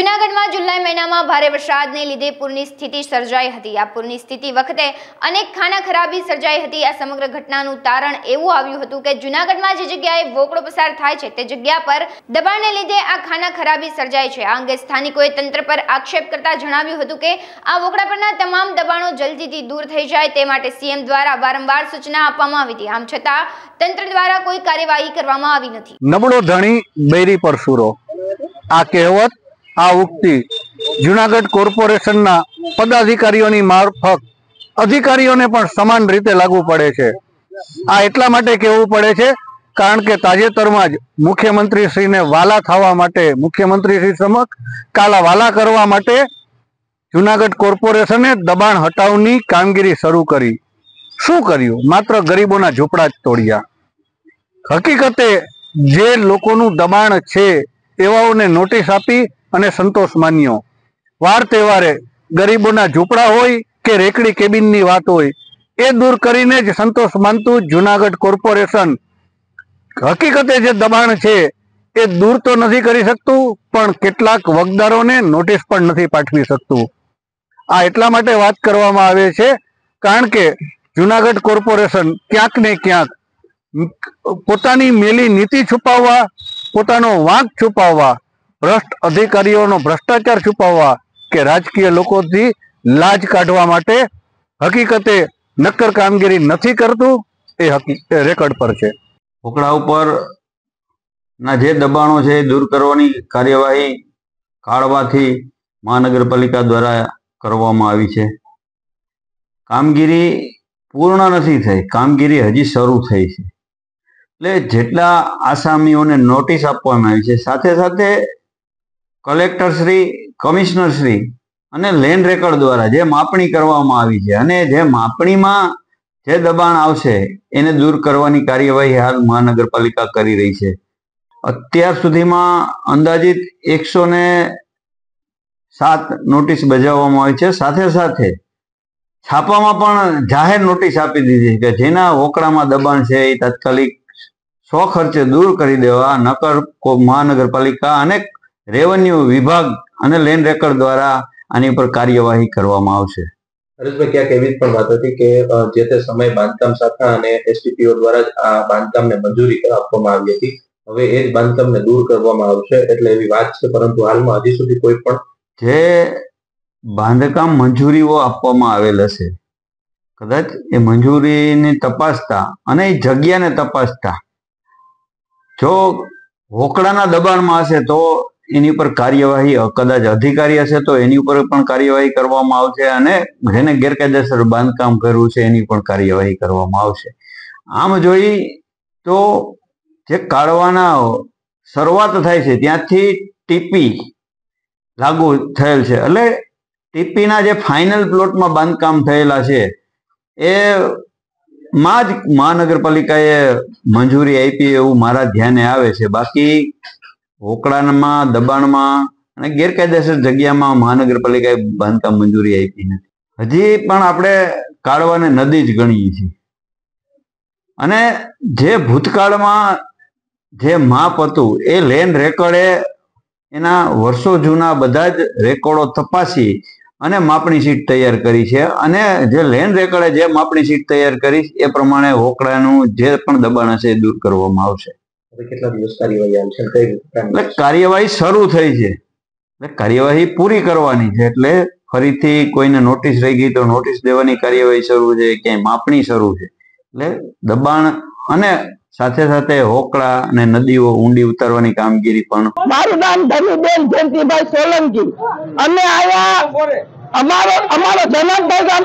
જૂનાગઢમાં જુલાઈ મહિનામાં ભારે વરસાદને લીધે પૂરની સ્થિતિ સર્જાઈ હતી. આ પૂરની સ્થિતિ વખતે અનેક ખાના ખરાબી સર્જાઈ હતી. આ સમગ્ર ઘટનાનું તારણ એવું આવ્યું હતું કે જૂનાગઢમાં જે જગ્યાએ વોકડો પસાર થાય છે તે જગ્યા પર દબાણને લીધે આ ખાના ખરાબી સર્જાય છે. આ અંગે સ્થાનિકોએ તંત્ર પર આક્ષેપ કરતા જણાવ્યું હતું કે આ વોકડા પરના તમામ દબાણો જલ્દીથી દૂર થઈ જાય તે માટે સીએમ દ્વારા વારંવાર સૂચના આપવામાં આવી હતી. આમ છતાં તંત્ર દ્વારા કોઈ કાર્યવાહી કરવામાં આવી નથી. નબળો ધણી બેરી પર સુરો. આ કહેવત આ ઉક્તિ જુનાગઢ કોર્પોરેશનના પદાધિકારીઓની મારફત અધિકારીઓને પણ સમાન રીતે લાગુ પડે છે. આ એટલા માટે કહેવું પડે છે, કારણ કે તાજેતરમાં જ મુખ્યમંત્રીશ્રીને વાલા થવા માટે, મુખ્યમંત્રીશ્રી સમક્ષ કાલા વાલા કરવા માટે જુનાગઢ કોર્પોરેશને દબાણ હટાવની કામગીરી શરૂ કરી. શું કર્યું? માત્ર ગરીબોના ઝૂંપડા જ તોડ્યા. હકીકતે જે લોકોનું દબાણ છે, એવાઓને નોટિસ આપી અને સંતોષ માન્યો. વાર તહેવારે ગરીબોના ઝૂંપડા હોય કે રેકડી કેબિનની વાત હોય, એ દૂર કરીને જ સંતોષ માનતું જુનાગઢ કોર્પોરેશન. હકીકતે જે દબાણ છે, એ દૂર તો નથી કરી શકતું, પણ કેટલાક વગદારોને નોટિસ પણ નથી પાઠવી શકતું. આ એટલા માટે વાત કરવામાં આવે છે, કારણ કે જુનાગઢ કોર્પોરેશન ક્યાંક ને ક્યાંક પોતાની મેલી નીતિ છુપાવવા, પોતાનો વાંક છુપાવવા ભ્રષ્ટ અધિકારીઓનો ભ્રષ્ટાચાર છુપાવવા કે રાજકીય લોકોથી લાજ કાઢવા માટે હકીકતે નક્કર કામગીરી નથી કરતું, એ રેકર્ડ પર છે. ભોકડા ઉપર ના જે દબાણો છે એ દૂર કરવાની કાર્યવાહી કાઢવાથી મહાનગરપાલિકા દ્વારા કરવામાં આવી છે. કામગીરી પૂર્ણ નથી થઈ, કામગીરી હજી શરૂ થઈ છે. એટલે જેટલા આસામીઓને નોટિસ આપવામાં આવી છે, સાથે સાથે કલેક્ટર શ્રી, કમિશનર શ્રી અને લેન્ડ રેકર્ડ દ્વારા જે માપણી કરવામાં આવી છે અને જે માપણીમાં જે દબાણ આવશે એને દૂર કરવાની કાર્યવાહી હાલ મહાનગરપાલિકા કરી રહી છે. અત્યાર સુધીમાં અંદાજિત એકસો ને સાત નોટિસ બજાવવામાં આવી છે. સાથે સાથે છાપામાં પણ જાહેર નોટિસ આપી દીધી કે જેના વોકડામાં દબાણ છે એ તાત્કાલિક સો ખર્ચે દૂર કરી દેવા નકર મહાનગરપાલિકા અને રેવન્યુ વિભાગ અને લેન્ડ રેકર્ડ દ્વારા આની પર કાર્યવાહી કરવામાં આવશે. હરેશભાઈ ક્યાંક એવી પણ વાત હતી કે જે તે સમય બાંધકામ શાખા અને એસટીપીઓ દ્વારા જ આ બાંધકામને મંજૂરી આપવામાં આવી હતી. હવે એ જ બાંધકામને દૂર કરવામાં આવશે એટલે એવી વાત છે પરંતુ હાલમાં હજી સુધી કોઈ પણ જે બાંધકામ મંજૂરીઓ આપવામાં આવેલ હશે કદાચ એ મંજૂરીને તપાસતા અને એ જગ્યાને તપાસતા જો હોકડાના દબાણમાં હશે તો એની ઉપર કાર્યવાહી કદાચ અધિકારી હશે તો એની ઉપર પણ કાર્યવાહી કરવામાં આવશે અને જેને ગેરકાયદેસર બાંધકામ કર્યું છે એની પણ કાર્યવાહી કરવામાં આવશે. આમ જોઈ તો જે કાઢવાના શરૂઆત થાય છે, ત્યાંથી ટીપી લાગુ થયેલ છે. એટલે ટીપીના જે ફાઇનલ પ્લોટમાં બાંધકામ થયેલા છે, એ માં જ મહાનગરપાલિકાએ મંજૂરી આપી એવું મારા ધ્યાને આવે છે. બાકી હોકડામાં દબાણમાં અને ગેરકાયદેસર જગ્યામાં મહાનગરપાલિકાએ બાંધકામ મંજૂરી આપી નથી. હજી પણ આપણે કાળવાને નદી જ ગણીએ છીએ. અને જે ભૂતકાળમાં જે માપ હતું, એ લેન્ડ રેકર્ડે એના વર્ષો જૂના બધા જ રેકોર્ડો તપાસી અને માપણી શીટ તૈયાર કરી છે. અને જે લેન્ડ રેકર્ડે જે માપણી શીટ તૈયાર કરી, એ પ્રમાણે હોકડાનું જે પણ દબાણ હશે એ દૂર કરવામાં આવશે. કેટલા દિવસ કાર્યવાહી આવશે કઈ એટલે કાર્યવાહી શરૂ થઈ છે. એટલે કાર્યવાહી પૂરી કરવાની છે એટલે ફરીથી કોઈને નોટિસ રહી ગઈ તો નોટિસ દેવાની કાર્યવાહી શરૂ છે ક્યાંય માપણી શરૂ છે. એટલે દબાણ અને સાથે સાથે હોકળા અને નદીઓ ઊંડી ઉતારવાની કામગીરી પણ મારું નામ ધનુબેન જયંતિભાઈ સોલંકી. અમે આયા અમારો અમારો જનકભાઈ ગામ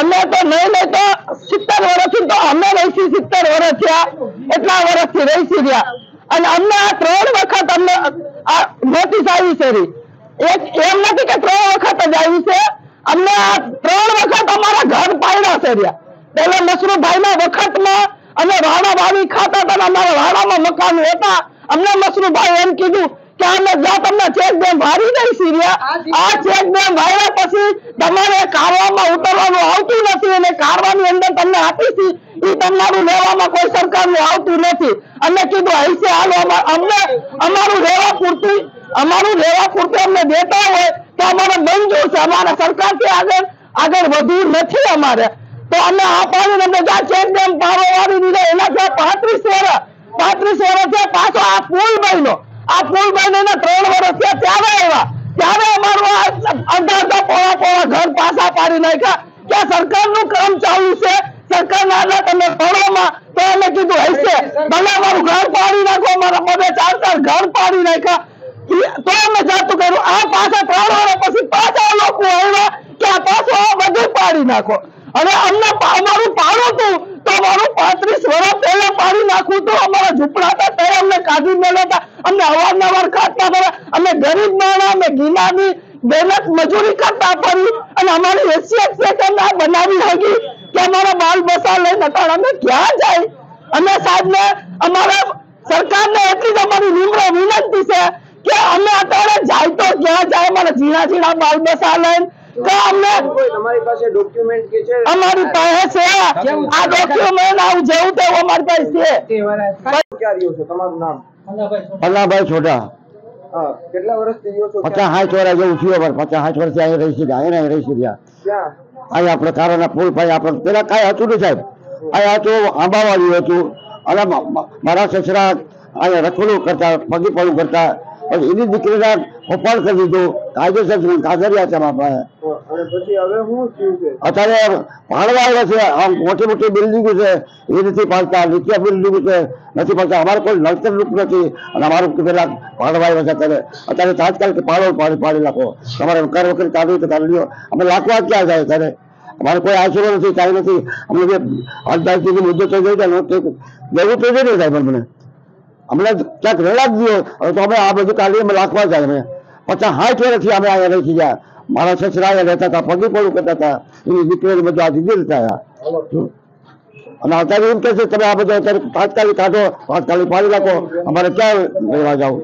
અમે તો નહીં નહીં તો સિત્તેર વર્ષથી તો અમે રહીશી સિત્તેર વર્ષ થયા, એટલા વર્ષથી રહીશી રહ્યા અને અમને આ ત્રણ વખત અમને નોટિસ આવી છે એમ નથી કે ત્રણ વખત જ આવી છે. અમને આ ત્રણ વખત અમારા ઘર પાડ્યા છે રહ્યા. પેલા મસરૂભાઈ ના વખતમાં અમે વાડા વાવી ખાતા હતા અમારા વાડામાં મકાન હતા અમને મસરૂભાઈ એમ કીધું કે અમે જ્યાં તમને ચેક ડેમ વારી દઈ સિરિયા આ ચેક ડેમ વાર્યા પછી તમારે કારવામાં ઉતરવાનું આવતું નથી અને કારવાની અંદર આપી આપીશી એ તમારું લેવામાં કોઈ સરકારનું આવતું નથી. અમે કીધું હૈસે હાલો અમને, અમારું રહેવા પૂરતું, અમારું રહેવા પૂરતું અમને દેતા હોય તો અમારે મંજૂર છે. અમારા સરકારથી આગળ આગળ વધવું નથી અમારે. તો અમે આ પાડીને જ્યાં ચેક ડેમ પારો વાળી દીધો. એના ત્યાં પાંત્રીસ વર્ષ પાંત્રીસ વર્ષ છે પાછો આ પુલ બન્યો. આ પુલ બનીને ત્રણ વર્ષ થયા ત્યારે આવ્યા. ત્યારે અમારું આ અડધા અડધા પોળા પોળા ઘર પાછા પાડી નાખ્યા. કે સરકારનું કામ ચાલુ છે. પાડી નાખો હતું અમારું ઝૂંપડા કાઢી મેળવ્યા અમને અવારનવાર કાઢતા હતા અમે ગરીબ માણસ, અમે ગીલાની મહેનત મજૂરી કરતા પડી અને અમારી હેસિયત બનાવી કે અમારા માલ બસા લઈને અટાણ અમે ક્યાં જાય? અમે સાહેબને અમારા સરકારને એટલી જ અમારી નિમ્ર વિનંતી છે કે અમે અત્યારે જાય તો ક્યાં જાય અમારા ઝીણા ઝીણા માલ બસા લઈને કે પાસે ડોક્યુમેન્ટ કે છે? અમારી પાસે છે. આ ડોક્યુમેન્ટ આવું જેવું તેવું અમારી પાસે છે. ક્યાં રહ્યો છો? તમારું નામ? પલ્લાભાઈ છોટા. કેટલા વર્ષથી પચાસ સાઠ વર્ષ જેવું થયું પચાસ સાઠ વર્ષથી અહીં રહી છે અહીં રહી છે ત્યાં ક્યાં અહીં આપણે કારોના પુલ પાઈ આપણે. પેલા કાંઈ હતું નહીં સાહેબ. અહીંયા હતું આંબાવાળ્યું હતું. અને મારા સસરા અહીંયા રખડું કરતા, પગી પડું કરતા. પછી એની દીકરીના ઓપન કરી દીધું. કાયદેસર કાગરિયા છે અત્યારે ભાડવા આવ્યા છે આમ મોટી મોટી બિલ્ડિંગો છે એ નથી પાડતા નીચે બિલ્ડિંગો છે નથી પાડતા. અમારે કોઈ નળતર રૂપ નથી અને અમારું પેલા ભાડવા આવ્યા છે અત્યારે. અત્યારે તાત્કાલિક પાડો પાડી પાડી નાખો. તમારે કર વખત ચાલુ તો કાઢી લો અમે લાખવા ક્યાં જાય ત્યારે અમારે કોઈ આશરો નથી કાંઈ નથી. અમને જે અડધાથી મુદ્દો થઈ ગયો દેવું તો જોઈ નહીં પણ મને. અમને ક્યાંક રેડા જ દો હવે તો અમે આ બધું કાઢી અમે લાખવા જાય અમે પચાસ સાઠ વર્ષથી અમે અહીંયા રહી ગયા મારા સસરા અહીંયા રહેતા હતા પગી પડું કરતા હતા એની દીકરીને બધું આ દીદી હતા અને અત્યારે એમ કે છે તમે આ બધું અત્યારે તાત્કાલિક કાઢો તાત્કાલિક પાડી નાખો અમારે ક્યાં રહેવા જાવ